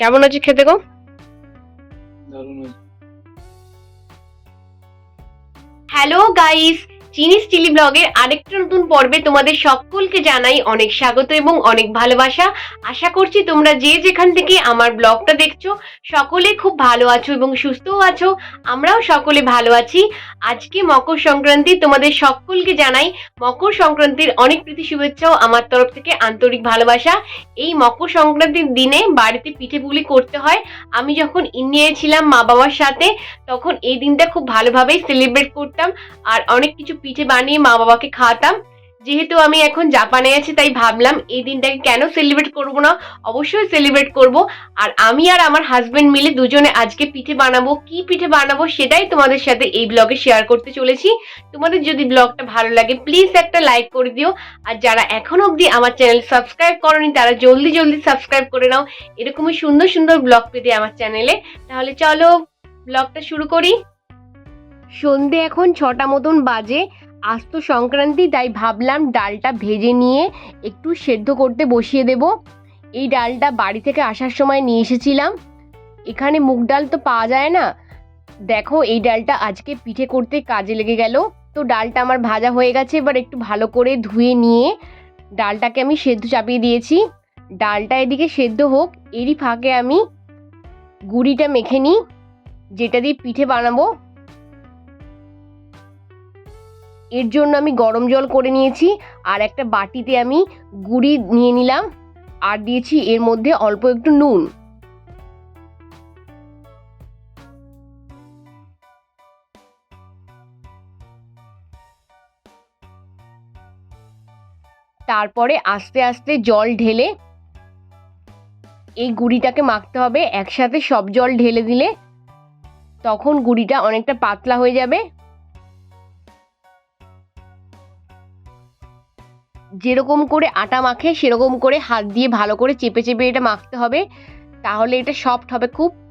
কেমন আছে খেতে গো? হ্যালো গাইস চিনিস চিলি ব্লগের আরেকটা নতুন পর্বে তোমাদের সকলকে জানাই অনেক স্বাগত এবং অনেক ভালোবাসা। আশা করছি তোমরা যে যেখান থেকে আমার ব্লগটা দেখছ, সকলে খুব ভালো আছো এবং সুস্থও আছো। আমরাও সকলে ভালো আছি। আজকে মকর সংক্রান্তি তোমাদের সকলকে জানাই মকর সংক্রান্তির অনেক প্রীতি শুভেচ্ছাও আমার তরফ থেকে আন্তরিক ভালোবাসা। এই মকর সংক্রান্তির দিনে বাড়িতে পিঠে পুলি করতে হয়। আমি যখন ইন্ডিয়ায় ছিলাম মা বাবার সাথে, তখন এই দিনটা খুব ভালোভাবেই সেলিব্রেট করতাম। আর অনেক কিছু পিঠে বানিয়ে মা বাবাকে খাওয়াতাম। যেহেতু আমি এখন জাপানে আছি, তাই ভাবলাম এই দিনটাকে কেন সেলিব্রেট করব না? অবশ্যই সেলিব্রেট করব। আর আমি আর আমার হাজবেন্ড মিলে দুজনে আজকে পিঠে বানাবো, কি পিঠে বানাবো সেটাই তোমাদের সাথে এই ব্লগে শেয়ার করতে চলেছি। তোমাদের যদি ব্লগটা ভালো লাগে প্লিজ একটা লাইক করে দিও। আর যারা এখনও অবধি আমার চ্যানেল সাবস্ক্রাইব করনি, তারা জলদি জলদি সাবস্ক্রাইব করে নাও। এরকমই সুন্দর সুন্দর ব্লগ পেতে আমার চ্যানেলে তাহলে চলো ব্লগটা শুরু করি। সন্ধে এখন ছটা মতন বাজে। আজ তো সংক্রান্তি, তাই ভাবলাম ডালটা ভেজে নিয়ে একটু সেদ্ধ করতে বসিয়ে দেব। এই ডালটা বাড়ি থেকে আসার সময় নিয়ে এসেছিলাম। এখানে মুগ ডাল তো পাওয়া যায় না। দেখো, এই ডালটা আজকে পিঠে করতে কাজে লেগে গেল। তো ডালটা আমার ভাজা হয়ে গেছে, এবার একটু ভালো করে ধুয়ে নিয়ে ডালটাকে আমি সেদ্ধ চাপিয়ে দিয়েছি। ডালটা এদিকে সেদ্ধ হোক, এরই ফাঁকে আমি গুড়িটা মেখে নিই, যেটা দিয়ে পিঠে বানাবো। এর জন্য আমি গরম জল করে নিয়েছি, আর একটা বাটিতে আমি গুড়ি নিয়ে নিলাম, আর দিয়েছি এর মধ্যে অল্প একটু নুন। তারপরে আস্তে আস্তে জল ঢেলে, এই গুড়িটাকে মাখতে হবে, একসাথে সব জল ঢেলে দিলে তখন গুড়িটা অনেকটা পাতলা হয়ে যাবে। যেরকম করে আটা মাখে, সেরকম করে হাত দিয়ে ভালো করে চেপে চেপে এটা মাখতে হবে। তাহলে এটা সফট হবে খুব।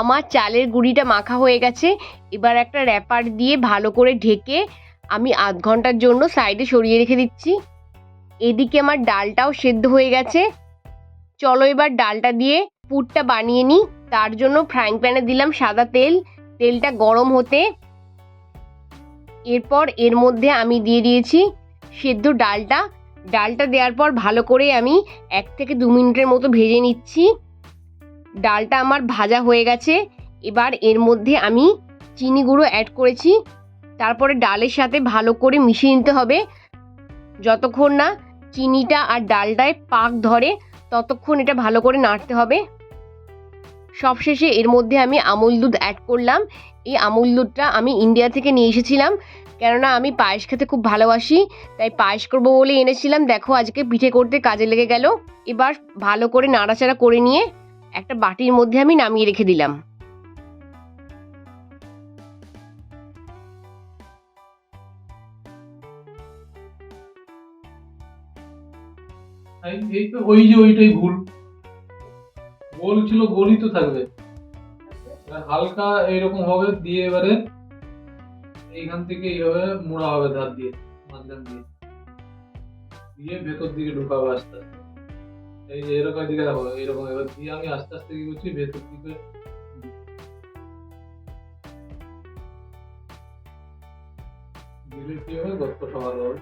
আমার চালের গুঁড়িটা মাখা হয়ে গেছে। এবার একটা র্যাপার দিয়ে ভালো করে ঢেকে আমি আধ ঘণ্টার জন্য সাইডে সরিয়ে রেখে দিচ্ছি। এদিকে আমার ডালটাও সেদ্ধ হয়ে গেছে। চলো এবার ডালটা দিয়ে পুরটা বানিয়ে নিই। তার জন্য ফ্রাইং প্যানে দিলাম সাদা তেল। তেলটা গরম হতে এরপর এর মধ্যে আমি দিয়ে দিয়েছি সেদ্ধ ডালটা। ডালটা দেওয়ার পর ভালো করে আমি এক থেকে দু মিনিটের মতো ভেজে নিচ্ছি। ডালটা আমার ভাজা হয়ে গেছে। এবার এর মধ্যে আমি চিনি গুঁড়ো অ্যাড করেছি। তারপরে ডালের সাথে ভালো করে মিশিয়ে নিতে হবে। যতক্ষণ না চিনিটা আর ডালটায় পাক ধরে, ততক্ষণ এটা ভালো করে নাড়তে হবে। সবশেষে এর মধ্যে আমি আমুল দুধ অ্যাড করলাম। এই আমুল দুধটা আমি ইন্ডিয়া থেকে নিয়ে এসেছিলাম। কেননা আমি পায়েস খেতে খুব ভালোবাসি, তাই পায়েস করব বলে এনেছিলাম। দেখো আজকে পিঠে করতে কাজে লেগে গেল। এবার ভালো করে নাড়াচাড়া করে নিয়ে একটা বাটির মধ্যে আমি নামিয়ে রেখে দিলাম। ওই যে ওইটাই ভুল। গোল ছিল, গোলই তো থাকবে। হালকা এইরকম হবে, দিয়ে এবারে এইখান থেকে এইভাবে মোড়া হবে ধার দিয়ে, মাঝখান দিয়ে। দিয়ে ভেতর দিকে ঢুকাবে আস্তে আস্তে। এই এরকম দিকে দেখো এরকম এবার দিয়ে আমি আস্তে আস্তে কি করছি ভেতর দিকে দিলে কি হবে গল্পটা ভালো হবে।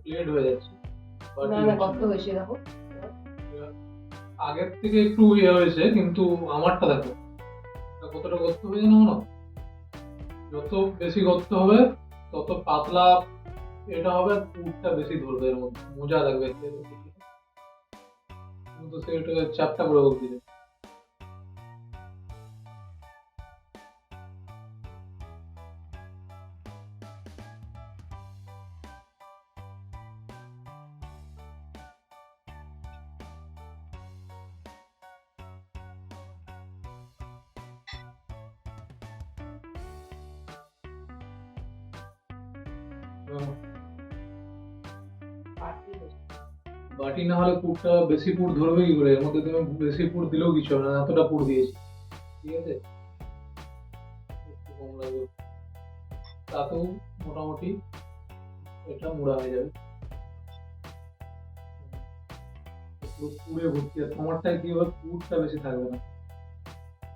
প্লেট হয়ে যাচ্ছে। দেখো। আগের থেকে একটু ইয়ে হয়েছে কিন্তু আমারটা দেখো। কতটা গর্ত হয়ে জানো না যত বেশি গর্ত হবে, তত পাতলা এটা হবে উঠটা বেশি ধরবে এর মধ্যে। মোজা লাগবে তো সেটা চারটা করে দিলে। বাটি না হলে পুরটা বেশি পুর ধরবে কি করে? এর মধ্যে তুমি বেশি পুর দিলেও কিছু হবে না, এতটা পুর দিয়েছি। ঠিক আছে? তাতেও মোটামুটি এটা মুড়া হয়ে যাবে। পুরে ভর্তি আর তোমারটায় কি হবে? পুরটা বেশি থাকবে না।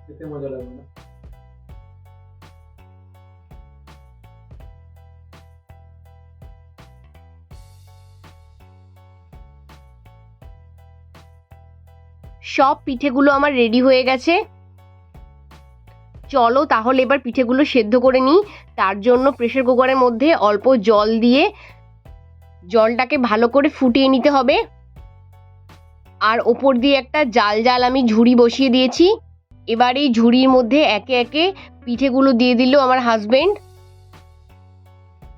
খেতে মজা লাগবে না। সব পিঠেগুলো আমার রেডি হয়ে গেছে। চলো তাহলে এবার পিঠেগুলো সেদ্ধ করে নিই। তার জন্য প্রেশার কুকারের মধ্যে অল্প জল দিয়ে জলটাকে ভালো করে ফুটিয়ে নিতে হবে। আর ওপর দিয়ে একটা জাল জাল আমি ঝুড়ি বসিয়ে দিয়েছি। এবার এই ঝুড়ির মধ্যে একে একে পিঠেগুলো দিয়ে দিল আমার হাজবেন্ড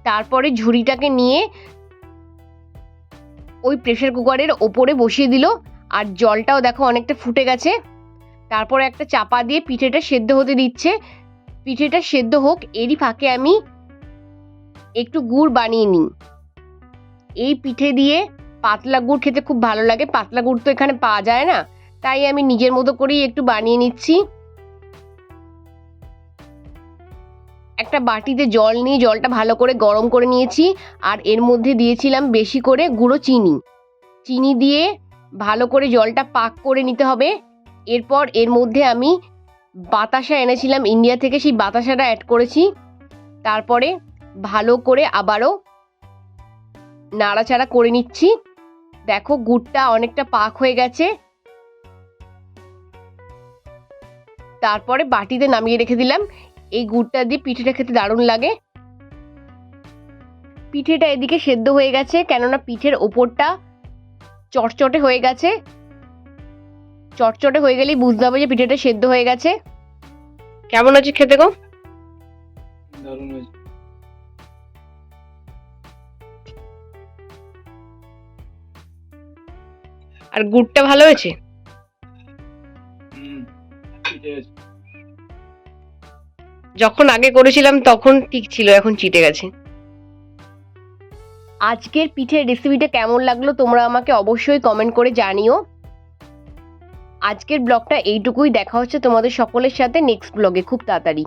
তারপরে ঝুড়িটাকে নিয়ে ওই প্রেশার কুকারের ওপরে বসিয়ে দিল। আর জলটাও দেখো অনেকটা ফুটে গেছে। তারপরে একটা চাপা দিয়ে পিঠেটা সেদ্ধ হতে দিচ্ছে। পিঠেটা সেদ্ধ হোক, এরই ফাঁকে আমি একটু গুড় বানিয়ে নিই। এই পিঠে দিয়ে পাতলা গুড় খেতে খুব ভালো লাগে। পাতলা গুড় তো এখানে পাওয়া যায় না। তাই আমি নিজের মতো করেই একটু বানিয়ে নিচ্ছি। একটা বাটিতে জল নিয়ে জলটা ভালো করে গরম করে নিয়েছি। আর এর মধ্যে দিয়েছিলাম বেশি করে গুঁড়ো চিনি। চিনি দিয়ে ভালো করে জলটা পাক করে নিতে হবে। এরপর এর মধ্যে আমি বাতাসা এনেছিলাম, ইন্ডিয়া থেকে সেই বাতাসাটা অ্যাড করেছি। তারপরে ভালো করে আবারও নাড়াচাড়া করে নিচ্ছি। দেখো গুড়টা অনেকটা পাক হয়ে গেছে। তারপরে বাটিতে নামিয়ে রেখে দিলাম। এই গুড়টা দিয়ে পিঠেটা খেতে দারুণ লাগে। পিঠেটা এদিকে সেদ্ধ হয়ে গেছে, কেননা পিঠের ওপরটা চটচটে হয়ে গেছে। চটচটে হয়ে গেলেই বুঝতে হবে যে পিঠেটা সেদ্ধ হয়ে গেছে। কেমন আছে খেতে গো? দারুণ হয়েছে। আর গুড়টা ভালো হয়েছে। যখন আগে করেছিলাম তখন ঠিক ছিল এখন চিটে গেছে। আজকের পিঠের রেসিপিটা কেমন লাগল তোমরা আমাকে অবশ্যই কমেন্ট করে জানিও। আজকের ব্লগটা এইটুকুই, দেখা হচ্ছে তোমাদের সকলের সাথে নেক্সট ব্লগে খুব তাড়াতাড়ি।